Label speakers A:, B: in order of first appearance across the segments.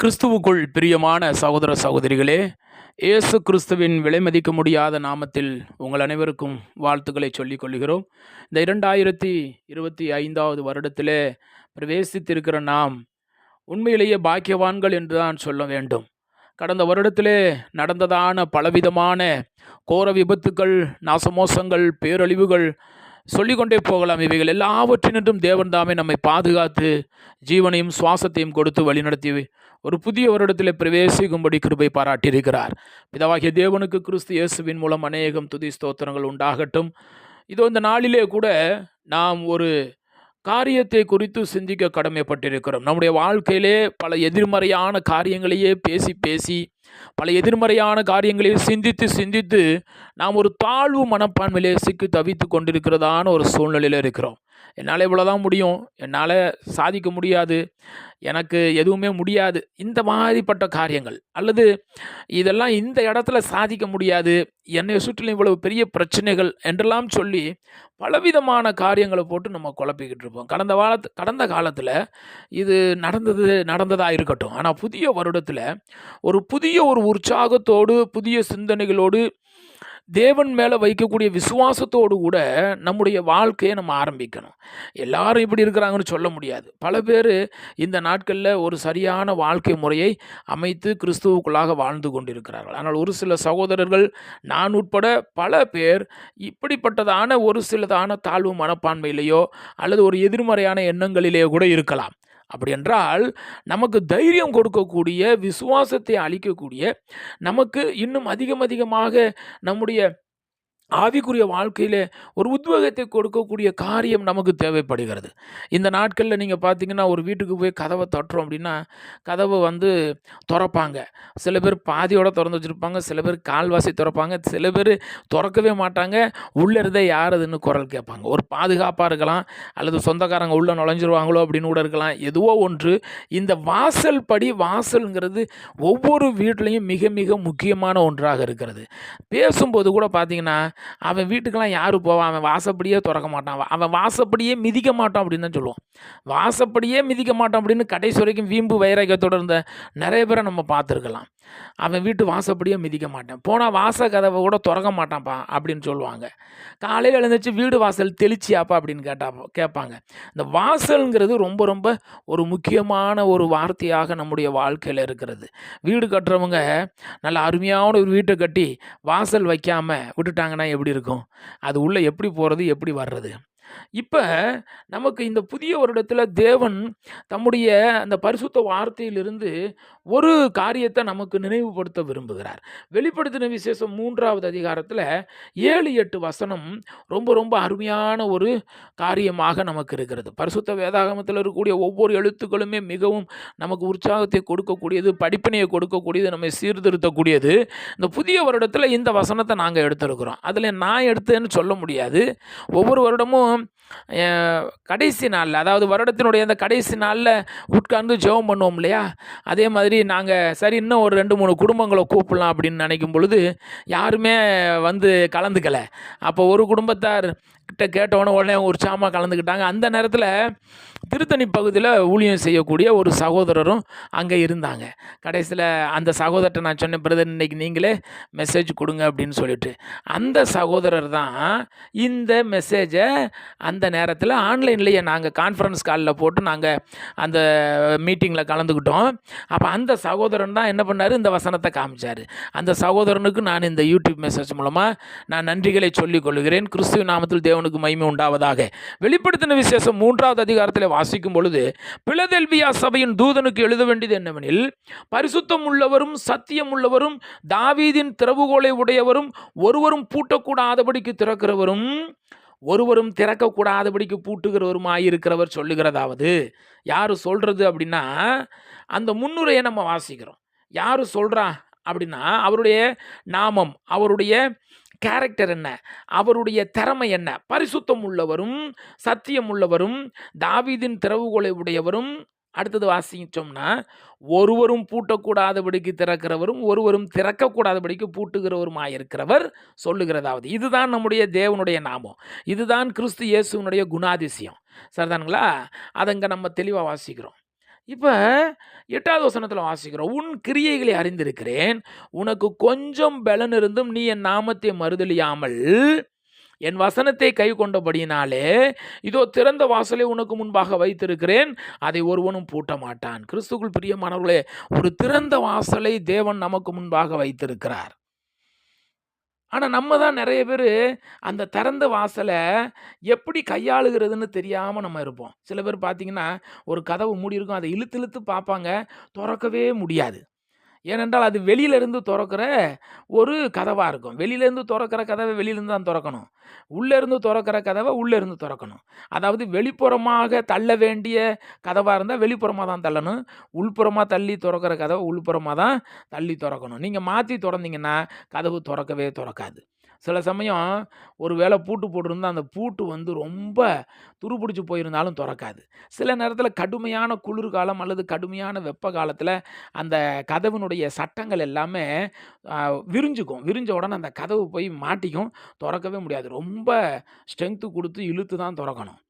A: கிறிஸ்துவுக்குள் பிரியமான சகோதர சகோதரிகளே இயேசு கிறிஸ்துவின் விலை மதிக்க முடியாத நாமத்தில் உங்கள் அனைவருக்கும் வாழ்த்துக்களை சொல்லிக் கொள்கிறோம். இந்த இரண்டாயிரத்தி இருபத்தி ஐந்தாவது வருடத்திலே பிரவேசித்திருக்கிற நாம் உண்மையிலேயே பாக்கியவான்கள் என்று தான் சொல்ல வேண்டும். கடந்த வருடத்திலே நடந்ததான பலவிதமான கோர விபத்துக்கள் நாசமோசங்கள் பேரழிவுகள் சொல்லிக்கொண்டே போகலாம். இவைகள் எல்லாவற்றினின்றும் தேவன் தாமே நம்மை பாதுகாத்து ஜீவனையும் சுவாசத்தையும் கொடுத்து வழிநடத்தி ஒரு புதிய வருடத்தில் பிரவேசிக்கும்படி கிருபை பாராட்டியிருக்கிறார். பிதாவாகிய தேவனுக்கு கிறிஸ்து இயேசுவின் மூலம் அநேகம் துதி ஸ்தோத்திரங்கள் உண்டாகட்டும். இதோ இந்த நாளிலே கூட நாம் ஒரு காரியத்தை குறித்து சிந்திக்க கடமைப்பட்டிருக்கிறோம். நம்முடைய வாழ்க்கையிலே பல எதிர்மறையான காரியங்களையே பேசி பேசி பல எதிர்மறையான காரியங்களையே சிந்தித்து சிந்தித்து நாம் ஒரு தாழ்வு மனப்பான்மையிலே சிக்கி தவித்து கொண்டிருக்கிறதான ஒரு சூழ்நிலையில் இருக்கிறோம். என்னால் இவ்வளோதான் முடியும். என்னால் சாதிக்க முடியாது. எனக்கு எதுவுமே முடியாது. இந்த மாதிரிப்பட்ட காரியங்கள். அல்லது இதெல்லாம் இந்த இடத்துல சாதிக்க முடியாது. என்னை சுற்றிலும் இவ்வளவு பெரிய பிரச்சனைகள் என்றெல்லாம் சொல்லி பலவிதமான காரியங்களை போட்டு நம்ம குழப்பிக்கிட்டு இருப்போம். கடந்த காலத்து கடந்த காலத்தில் இது நடந்தது நடந்ததாக இருக்கட்டும். ஆனால் புதிய வருடத்தில் ஒரு புதிய ஒரு உற்சாகத்தோடு புதிய சிந்தனைகளோடு தேவன் மேலே வைக்கக்கூடிய விசுவாசத்தோடு கூட நம்முடைய வாழ்க்கையை நம்ம ஆரம்பிக்கணும். எல்லாரும் இப்படி இருக்கிறாங்கன்னு சொல்ல முடியாது. பல பேர் இந்த நாட்களில் ஒரு சரியான வாழ்க்கை முறையை அமைத்து கிறிஸ்துவுக்குள்ளாக வாழ்ந்து கொண்டிருக்கிறார்கள். ஆனால் ஒரு சில சகோதரர்கள் நான் உட்பட பல பேர் இப்படிப்பட்டதான ஒரு சிலதான தாழ்வு மனப்பான்மையிலேயோ அல்லது ஒரு எதிர்மறையான எண்ணங்களிலேயோ கூட இருக்கலாம். அப்படி என்றால் நமக்கு தைரியம் கொடுக்கக்கூடிய விசுவாசத்தை அளிக்கக்கூடிய நமக்கு இன்னும் அதிகம் அதிகமாக நம்முடைய ஆவிக்குரிய வாழ்க்கையில் ஒரு உத்வேகத்தை கொடுக்கக்கூடிய காரியம் நமக்கு தேவைப்படுகிறது. இந்த நாட்களில் நீங்கள் பார்த்தீங்கன்னா ஒரு வீட்டுக்கு போய் கதவை தட்டுறோம் அப்படின்னா கதவை வந்து திறப்பாங்க. சில பேர் பாதியோடு திறந்து வச்சுருப்பாங்க சில பேர் கால்வாசி திறப்பாங்க சில பேர் திறக்கவே மாட்டாங்க. உள்ளே இருந்தே யார் அதுன்னு குரல் கேட்பாங்க. ஒரு பாதுகாப்பாக இருக்கலாம் அல்லது சொந்தக்காரங்க உள்ளே நுழைஞ்சிருவாங்களோ அப்படின்னு கூட இருக்கலாம். எதுவோ ஒன்று. இந்த வாசல் படி வாசல்ங்கிறது ஒவ்வொரு வீட்லேயும் மிக மிக முக்கியமான ஒன்றாக இருக்கிறது. பேசும்போது கூட பார்த்திங்கன்னா அவன் வீட்டுக்கெல்லாம் யார் போவான் அவன் வாசப்படியே திறக்க மாட்டான். அவன் வாசப்படியே மிதிக்க மாட்டான் அப்படின்னு தான் சொல்லுவான். வாசப்படியே மிதிக்க மாட்டான் அப்படின்னு கடைசி வரைக்கும் வீம்பு வைராக்கியத்தோடு இருந்த நிறைய பேரை நம்ம பார்த்துருக்கலாம். அவன் வீட்டு வாசப்படியே மிதிக்க மாட்டேன். போனால் வாச கதவை கூட திறக்க மாட்டான்ப்பா அப்படின்னு சொல்லுவாங்க. காலையில் எழுந்திரிச்சு வீடு வாசல் தெளிச்சியாப்பா அப்படின்னு கேட்டா கேட்பாங்க. இந்த வாசல்ங்கிறது ரொம்ப ரொம்ப ஒரு முக்கியமான ஒரு வார்த்தையாக நம்முடைய வாழ்க்கையில் இருக்கிறது. வீடு கட்டுறவங்க நல்ல அருமையான ஒரு வீட்டை கட்டி வாசல் வைக்காமல் விட்டுட்டாங்கன்னா எப்படி இருக்கும்? அது உள்ளே எப்படி போகிறது எப்படி வர்றது? இப்போ நமக்கு இந்த புதிய வருடத்தில் தேவன் தம்முடைய அந்த பரிசுத்த வார்த்தையிலிருந்து ஒரு காரியத்தை நமக்கு நினைவுபடுத்த விரும்புகிறார். வெளிப்படுத்தின விசேஷம் மூன்றாவது அதிகாரத்தில் ஏழு எட்டு வசனம் ரொம்ப ரொம்ப அருமையான ஒரு காரியமாக நமக்கு இருக்கிறது. பரிசுத்த வேதாகமத்தில் இருக்கக்கூடிய ஒவ்வொரு எழுத்துக்களுமே மிகவும் நமக்கு உற்சாகத்தை கொடுக்கக்கூடியது படிப்பினையை கொடுக்கக்கூடியது நம்மை சீர்திருத்தக்கூடியது. இந்த புதிய வருடத்தில் இந்த வசனத்தை நாங்கள் எடுத்திருக்கிறோம். அதில் நான் எடுத்தேன்னு சொல்ல முடியாது. ஒவ்வொரு வருடமும் அஹ், கடைசி நாளில் அதாவது வருடத்தினுடைய அந்த கடைசி நாளில் உட்கார்ந்து ஜெபம் பண்ணுவோம் இல்லையா? அதே மாதிரி நாங்கள் சரி இன்னும் ஒரு ரெண்டு மூணு குடும்பங்களை கூப்பிடலாம் அப்படின்னு நினைக்கும் பொழுது யாருமே வந்து கலந்துக்கலை. அப்போ ஒரு குடும்பத்தார் கிட்ட கேட்டவொடனே உடனே உற்சாகமாக கலந்துக்கிட்டாங்க. அந்த நேரத்தில் திருத்தணி பகுதியில் ஊழியம் செய்யக்கூடிய ஒரு சகோதரரும் அங்கே இருந்தாங்க. கடைசியில் அந்த சகோதரர்கிட்ட நான் சொன்னேன் பிரதர் இன்னைக்கு நீங்களே மெசேஜ் கொடுங்க அப்படின்னு சொல்லிட்டு. அந்த சகோதரர் தான் இந்த மெசேஜை அந்த நேரத்தில் ஆன்லைன்லேயே நாங்கள் கான்ஃபரன்ஸ் காலில் போட்டு நாங்கள் அந்த மீட்டிங்கில் கலந்துக்கிட்டோம். அப்போ அந்த சகோதரன் தான் என்ன பண்ணார்? இந்த வசனத்தை காமிச்சார். அந்த சகோதரனுக்கு நான் இந்த யூடியூப் மெசேஜ் மூலமாக நான் நன்றிகளை சொல்லிக் கொள்கிறேன். கிறிஸ்துவ நாமத்தில் தேவனுக்கு மகிமை உண்டாவதாக. வெளிப்படுத்தின விசேஷம் மூன்றாவது அதிகாரத்தில் வாசிக்கும் பொழுது பிளதெல்வியா சபையின் தூதனுக்கு எழுத வேண்டியது என்னவெனில் பரிசுத்தம் உள்ளவரும் சத்தியம் உள்ளவரும் தாவீதின் திறவுகோலை உடையவரும் ஒருவரும் பூட்டக்கூடாதபடிக்கு திறக்கிறவரும் ஒருவரும் திறக்கக்கூடாதபடிக்கு பூட்டுகிறவருமாயிருக்கிறவர் சொல்லுகிறதாவது. யார் சொல்கிறது அப்படின்னா அந்த முன்னுரையை நம்ம வாசிக்கிறோம். யார் சொல்கிறா அப்படின்னா அவருடைய நாமம் அவருடைய கேரக்டர் என்ன அவருடைய திறமை என்ன பரிசுத்தம் உள்ளவரும் சத்தியம் உள்ளவரும் தாவீதின் திறவுகோலை உடையவரும் அடுத்தது வாசிச்சோம்னா ஒருவரும் பூட்டக்கூடாதபடிக்கு திறக்கிறவரும் ஒருவரும் திறக்கக்கூடாதபடிக்கு பூட்டுகிறவருமாயிருக்கிறவர் சொல்லுகிறதாவது. இதுதான் நம்முடைய தேவனுடைய நாமம். இதுதான் கிறிஸ்து இயேசுனுடைய குணாதிசயம். சரிதானுங்களா? அதை இங்கே நம்ம தெளிவாக வாசிக்கிறோம். இப்போ எட்டாவது வசனத்தில் வாசிக்கிறோம். "உன் கிரியைகளை அறிந்திருக்கிறேன். உனக்கு கொஞ்சம் பெலன் இருந்தும் நீ என் நாமத்தை மறுதலியாமல், என் வசனத்தை கை கொண்டபடியினாலே இதோ திறந்த வாசலை உனக்கு முன்பாக வைத்திருக்கிறேன். அதை ஒருவனும் பூட்ட மாட்டான்." கிறிஸ்துக்குள் பிரியமானவர்களே, ஒரு திறந்த வாசலை தேவன் நமக்கு முன்பாக வைத்திருக்கிறார். ஆனால் நம்ம தான் நிறைய பேர் அந்த திறந்த வாசலை எப்படி கையாளுகிறதுன்னு தெரியாமல் நம்ம இருப்போம். சில பேர் பார்த்தீங்கன்னா, ஒரு கதவு மூடி இருக்கும் அதை இழுத்து இழுத்து பார்ப்பாங்க. திறக்கவே முடியாது. ஏனென்றால், அது வெளியிலேருந்து திறக்கிற ஒரு கதவாக இருக்கும். வெளியில இருந்து கதவை வெளியிலேருந்து தான் திறக்கணும் உள்ளேருந்து திறக்கிற கதவை உள்ளேருந்து திறக்கணும் அதாவது வெளிப்புறமாக தள்ள வேண்டிய கதவாக இருந்தால் வெளிப்புறமாக தான் தள்ளணும். உள்புறமாக தள்ளி திறக்கிற கதவை உள்புறமாக தான் தள்ளி திறக்கணும் நீங்கள் மாற்றி திறந்தீங்கன்னா கதவு திறக்கவே திறக்காது சில சமயம் ஒரு வேளை பூட்டு போட்டிருந்தால் அந்த பூட்டு வந்து ரொம்ப துருபிடிச்சு போயிருந்தாலும் திறக்காது சில நேரத்தில் கடுமையான குளிர்காலம் அல்லது கடுமையான வெப்ப காலத்தில் அந்த கதவினுடைய சட்டங்கள் எல்லாமே விரிஞ்சுக்கும். விரிஞ்ச உடனே அந்த கதவு போய் மாட்டிக்கும். திறக்கவே முடியாது. ரொம்ப ஸ்ட்ரென்த்து கொடுத்து இழுத்து தான் திறக்கணும்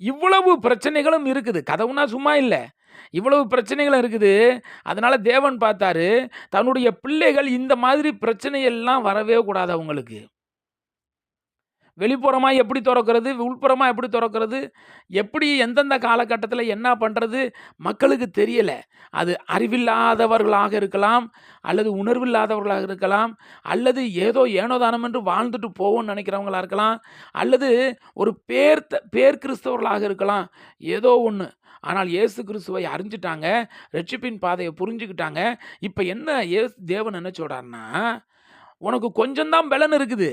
A: இவ்வளவு பிரச்சனைகளும் இருக்குது. கதவுனா சும்மா இல்லை இவ்வளவு பிரச்சனைகளும் இருக்குது. அதனால் தேவன் பார்த்தாரு, தன்னுடைய பிள்ளைகள் இந்த மாதிரி பிரச்சனையெல்லாம் வரவே கூடாது அவங்களுக்கு. வெளிப்புறமாக எப்படி திறக்கிறது உள்புறமாக எப்படி திறக்கிறது எப்படி எந்தெந்த காலகட்டத்தில் என்ன பண்ணுறது மக்களுக்கு தெரியலை அது அறிவில்லாதவர்களாக இருக்கலாம், அல்லது உணர்வில்லாதவர்களாக இருக்கலாம், அல்லது ஏதோ ஏனோதானம் என்று வாழ்ந்துட்டு போவோம்னு நினைக்கிறவங்களாக இருக்கலாம், அல்லது ஒரு பேர் பேர் கிறிஸ்தவர்களாக இருக்கலாம். ஏதோ ஒன்று ஆனால் இயேசு கிறிஸ்துவை அறிஞ்சுட்டாங்க. ரட்சிப்பின் பாதையை புரிஞ்சுக்கிட்டாங்க. இப்போ என்ன ஏசு தேவன் என்ன சொல்கிறாருன்னா "உனக்கு கொஞ்சம்தான் பலன் இருக்குது.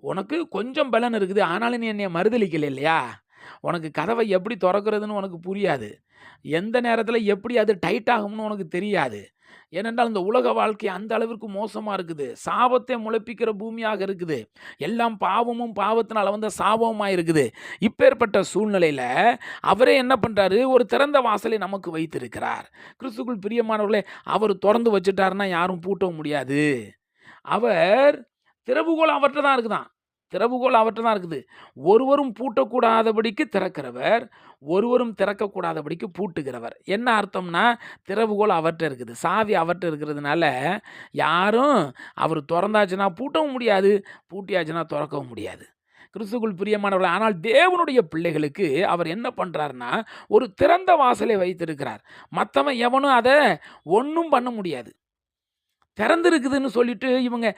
A: உனக்கு கொஞ்சம் பலன் இருக்குது. ஆனாலும் நீ என்னை மறுதளிக்கல இல்லையா? உனக்கு கதவை எப்படி திறக்கிறதுன்னு உனக்கு புரியாது. எந்த நேரத்தில் எப்படி அது டைட் ஆகும்னு உனக்கு தெரியாது. ஏனென்றால் இந்த உலக வாழ்க்கை அந்த அளவிற்கு மோசமாக இருக்குது. சாபத்தை முளைப்பிக்கிற பூமியாக இருக்குது. எல்லாம் பாவமும், பாவத்தினால் வந்த சாபமாக இருக்குது. இப்பேற்பட்ட சூழ்நிலையில் அவரே என்ன பண்ணுறாரு ஒரு திறந்த வாசலை நமக்கு வைத்திருக்கிறார். கிறிஸ்துக்குள் பிரியமானவர்களே, அவர் திறந்து வச்சுட்டாருன்னா யாரும் பூட்டவும் முடியாது. அவர் திறவுகோல் அவர்கிட்ட தான் இருக்குதான் திறவுகோல் அவர்கிட்ட தான் இருக்குது. ஒருவரும் பூட்டக்கூடாதபடிக்கு திறக்கிறவர், ஒருவரும் திறக்கக்கூடாதபடிக்கு பூட்டுகிறவர். என்ன அர்த்தம்னா, திறவுகோல் அவர்கிட்ட இருக்குது. சாவி அவர்கிட்ட இருக்கிறதுனால, யாரும் அவர் திறந்தாச்சுன்னா பூட்டவும் முடியாது, பூட்டியாச்சுன்னா திறக்கவும் முடியாது. கிறிஸ்துக்குள் பிரியமானவர்கள் ஆனால் தேவனுடைய பிள்ளைகளுக்கு அவர் என்ன பண்றார்ன்னா, ஒரு திறந்த வாசலை வைத்திருக்கிறார். மற்றவன் எவனும் அதை ஒன்றும் பண்ண முடியாது. திறந்துருக்குதுன்னு சொல்லிட்டு இவங்க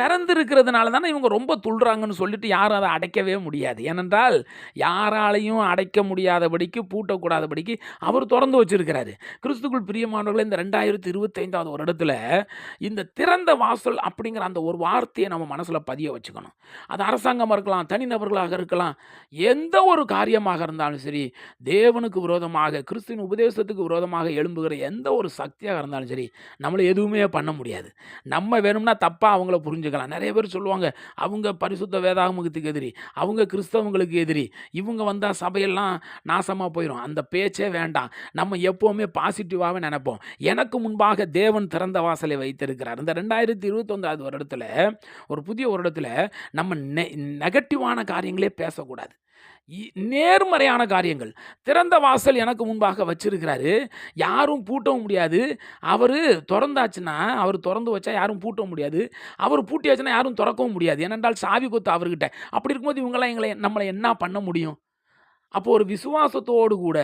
A: திறந்திருக்கிறதுனால தானே இவங்க ரொம்ப துள்ளுறாங்கன்னு சொல்லிட்டு யாரும் அதை அடைக்கவே முடியாது. ஏனென்றால், யாராலையும் அடைக்க முடியாதபடிக்கு, பூட்டக்கூடாதபடிக்கு அவர் திறந்து வச்சிருக்கிறாரு. கிறிஸ்துக்குள் பிரியமானவர்களே, இந்த ரெண்டாயிரத்து இருபத்தைந்தாவது வருடத்தில் இந்த திறந்த வாசல் அப்படிங்கிற அந்த ஒரு வார்த்தையை நம்ம மனசில் பதிய வச்சுக்கணும். அது அரசாங்கமாக இருக்கலாம், தனிநபர்களாக இருக்கலாம். எந்த ஒரு காரியமாக இருந்தாலும் சரி, தேவனுக்கு விரோதமாக, கிறிஸ்துவின் உபதேசத்துக்கு விரோதமாக எழும்புகிற எந்த ஒரு சக்தியாக இருந்தாலும் சரி, நம்மளை எதுவுமே பண்ண முடியாது. நம்ம வேணும்னா தப்பாக அவங்கள புரிஞ்சுக்கலாம். நிறைய பேர் சொல்லுவாங்க, அவங்க பரிசுத்த வேதாகமுகத்துக்கு எதிரி, அவங்க கிறிஸ்தவங்களுக்கு எதிரி, இவங்க வந்தால் சபையெல்லாம் நாசமாக போயிடும் அந்த பேச்சே வேண்டாம். நம்ம எப்போவுமே பாசிட்டிவாகவே நினைப்போம் எனக்கு முன்பாக தேவன் திறந்த வாசலை வைத்திருக்கிறார். இந்த ரெண்டாயிரத்தி இருபத்தொன்றாவது வருடத்தில் ஒரு புதிய வருடத்தில் நம்ம நெ நெகட்டிவான காரியங்களே பேசக்கூடாது. இ நேர்மறையான காரியங்கள். திறந்த வாசல் எனக்கு முன்பாக வச்சிருக்கிறாரு. யாரும் பூட்டவும் முடியாது. அவர் திறந்தாச்சுன்னா அவர் திறந்து வச்சா யாரும் பூட்டவும் முடியாது. அவர் பூட்டியாச்சுன்னா யாரும் திறக்கவும் முடியாது. ஏனென்றால் சாவி கொத்து அவர்கிட்ட. அப்படி இருக்கும்போது இவங்களாம் எங்களை நம்மளை என்ன பண்ண முடியும்? அப்போது ஒரு விசுவாசத்தோடு கூட,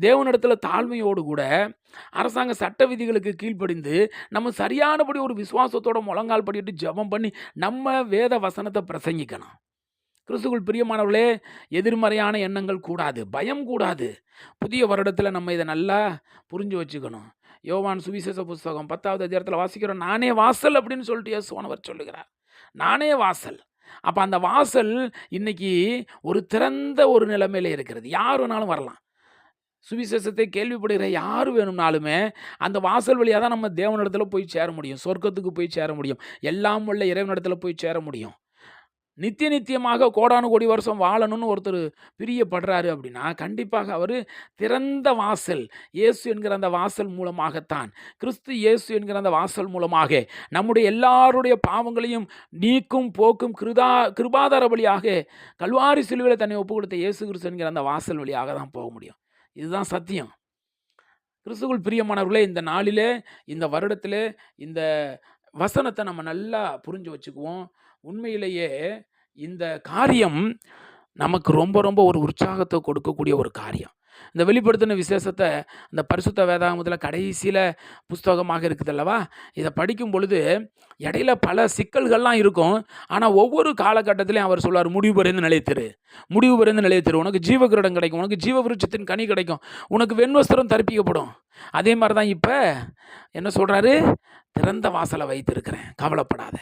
A: தேவனிடத்தில் தாழ்மையோடு கூட, அரசாங்க சட்ட விதிகளுக்கு கீழ்ப்படிந்து, நம்ம சரியானபடி ஒரு விசுவாசத்தோட முழங்கால் படிட்டு ஜெபம் பண்ணி, நம்ம வேத வசனத்தை பிரசங்கிக்கணும். கிறிஸ்துக்குள் பிரியமானவர்களே, எதிர்மறையான எண்ணங்கள் கூடாது. பயம் கூடாது. புதிய வருடத்தில் நம்ம இதை நல்லா புரிஞ்சு வச்சுக்கணும். யோவான் சுவிசேஷ புஸ்தகம் பத்தாவது அதிகாரத்தில் வாசிக்கிறோம். "நானே வாசல்" அப்படின்னு சொல்லிட்டு சோனவர் சொல்லுகிறார். நானே வாசல். அப்போ அந்த வாசல் இன்னைக்கு ஒரு திறந்த ஒரு நிலைமையில் இருக்கிறது. யார் வேணாலும் வரலாம். சுவிசேஷத்தை கேள்விப்படுகிற யார் வேணும்னாலுமே, அந்த வாசல் வழியாக தான் நம்ம தேவனிடத்தில் போய் சேர முடியும். சொர்க்கத்துக்கு போய் சேர முடியும். எல்லாம் உள்ள இறைவனிடத்தில் போய் சேர முடியும். நித்திய நித்தியமாக கோடானு கோடி வருஷம் வாழணும்னு ஒருத்தர் பிரியப்படுறாரு அப்படின்னா, கண்டிப்பாக அவர் திறந்த வாசல், இயேசு என்கிற அந்த வாசல் மூலமாகத்தான், கிறிஸ்து இயேசு என்கிற அந்த வாசல் மூலமாக, நம்முடைய எல்லாருடைய பாவங்களையும் நீக்கும், போக்கும் கிருதா கிருபாதார வழியாக கல்வாரி சிலுவையில் தன்னை ஒப்பு கொடுத்த இயேசு கிறிஸ்து என்கிற அந்த வாசல் வழியாக தான் போக முடியும். இதுதான் சத்தியம். கிறிஸ்துவுக்குள் பிரியமானவர்களே இந்த நாளிலே இந்த வருடத்திலே இந்த வசனத்தை நம்ம நல்லா புரிஞ்சு வச்சுக்குவோம். உண்மையிலேயே இந்த காரியம் நமக்கு ரொம்ப ரொம்ப ஒரு உற்சாகத்தை கொடுக்கக்கூடிய ஒரு காரியம். இந்த வெளிப்படுத்தின விசேஷத்தை இந்த பரிசுத்த வேதாகமத்தில் கடைசியில் புஸ்தகமாக இருக்குது அல்லவா இதை படிக்கும் பொழுது இடையில பல சிக்கல்கள்லாம் இருக்கும். ஆனால் ஒவ்வொரு காலகட்டத்திலையும் அவர் சொல்வார் முடிவு பிறந்து நிலைத்திரு முடிவு பிறந்து நிலைத்திரு உனக்கு ஜீவகிரடம் கிடைக்கும். உனக்கு ஜீவ விருட்சத்தின் கனி கிடைக்கும். உனக்கு வெண்வஸ்திரம் தரிப்பிக்கப்படும். அதே மாதிரி தான் இப்போ என்ன சொல்கிறாரு திறந்த வாசலை வைத்திருக்கிறேன். கவலைப்படாத.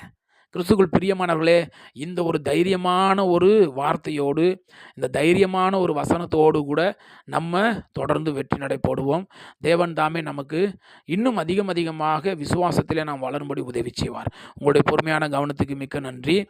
A: கிறிஸ்துக்குள் பிரியமானவர்களே இந்த ஒரு தைரியமான ஒரு வார்த்தையோடு இந்த தைரியமான ஒரு வசனத்தோடு கூட நம்ம தொடர்ந்து வெற்றி நடை போடுவோம். தேவன் தாமே நமக்கு இன்னும் அதிகம் அதிகமாக விசுவாசத்திலே நாம் வளரும்படி உதவி செய்வார். உங்களுடைய பொறுமையான கவனத்துக்கு மிக்க நன்றி.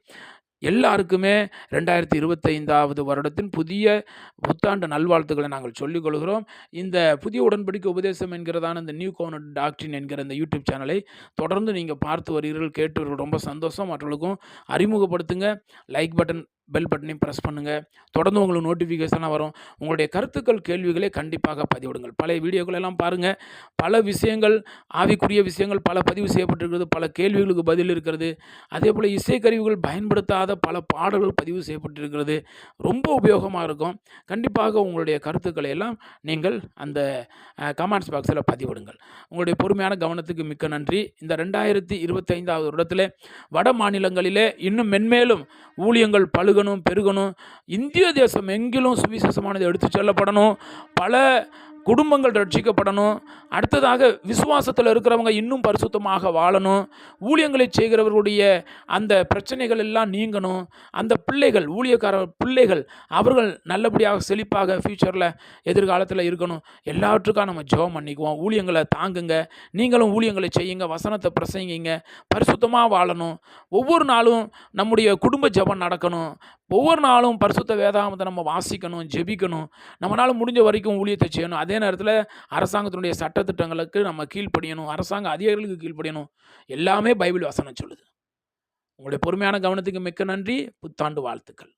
A: எல்லாருக்குமே ரெண்டாயிரத்தி இருபத்தைந்தாவது வருடத்தின் புதிய புத்தாண்டு நல்வாழ்த்துக்களை நாங்கள் சொல்லிக் கொள்கிறோம். இந்த புதிய உடன்படிக்கை உபதேசம் என்கிறதான இந்த நியூ கோனட் டாக்டின் என்கிற இந்த யூடியூப் சேனலை தொடர்ந்து நீங்கள் பார்த்து வருகிறீர்கள் கேட்டு ரொம்ப சந்தோஷம். மற்றவர்களுக்கும் அறிமுகப்படுத்துங்க. லைக் பட்டன் பெல் பட்டனையும் ப்ரெஸ் பண்ணுங்கள் தொடர்ந்து உங்களுக்கு நோட்டிஃபிகேஷனாக வரும். உங்களுடைய கருத்துக்கள் கேள்விகளை கண்டிப்பாக பதிவிடுங்கள். பழைய வீடியோக்கள் எல்லாம் பாருங்கள் பல விஷயங்கள் ஆவிக்குரிய விஷயங்கள் பல பதிவு செய்யப்பட்டிருக்கிறது. பல கேள்விகளுக்கு பதில் இருக்கிறது. அதே போல் இசைக்கருவிகள் பயன்படுத்தாத பல பாடல்கள் பதிவு செய்யப்பட்டிருக்கிறது. ரொம்ப உபயோகமாக இருக்கும். கண்டிப்பாக உங்களுடைய கருத்துக்களை எல்லாம் நீங்கள் அந்த கமெண்ட்ஸ் பாக்ஸில் பதிவிடுங்கள். உங்களுடைய பொறுமையான கவனத்துக்கு மிக்க நன்றி. இந்த ரெண்டாயிரத்தி இருபத்தைந்தாவது வருடத்தில் வட மாநிலங்களிலே இன்னும் மென்மேலும் ஊழியங்கள் பழு வளர்கணும் பெருகணும். இந்திய தேசம் எங்கிலும் சுவிசேஷமானது எடுத்து செல்லப்படணும். பல குடும்பங்கள் ரட்சிக்கப்படணும். அடுத்ததாக விசுவாசத்தில் இருக்கிறவங்க இன்னும் பரிசுத்தமாக வாழணும். ஊழியங்களை செய்கிறவர்களுடைய அந்த பிரச்சனைகள் எல்லாம் நீங்கணும். அந்த பிள்ளைகள் ஊழியக்கார பிள்ளைகள் அவர்கள் நல்லபடியாக செழிப்பாக ஃப்யூச்சரில் எதிர்காலத்தில் இருக்கணும். எல்லாவற்றுக்காக நம்ம ஜெபம் பண்ணிக்குவோம். ஊழியங்களை தாங்குங்க. நீங்களும் ஊழியங்களை செய்யுங்க. வசனத்தை பிரசங்கிங்க. பரிசுத்தமாக வாழணும். ஒவ்வொரு நாளும் நம்முடைய குடும்ப ஜெபம் நடக்கணும். ஒவ்வொரு நாளும் பரிசுத்த வேதாமத்தை நம்ம வாசிக்கணும் ஜெபிக்கணும். நம்மளால் முடிஞ்ச வரைக்கும் ஊழியத்தை செய்யணும். அதே நேரத்தில் அரசாங்கத்தினுடைய சட்டத்திட்டங்களுக்கு நம்ம கீழ்ப்படியணும். அரசாங்க அதிகாரிகளுக்கு கீழ்ப்படியணும். எல்லாமே பைபிள் வசனம் சொல்லுது. உங்களுடைய பொறுமையான கவனத்துக்கு மிக்க நன்றி. புத்தாண்டு வாழ்த்துக்கள்.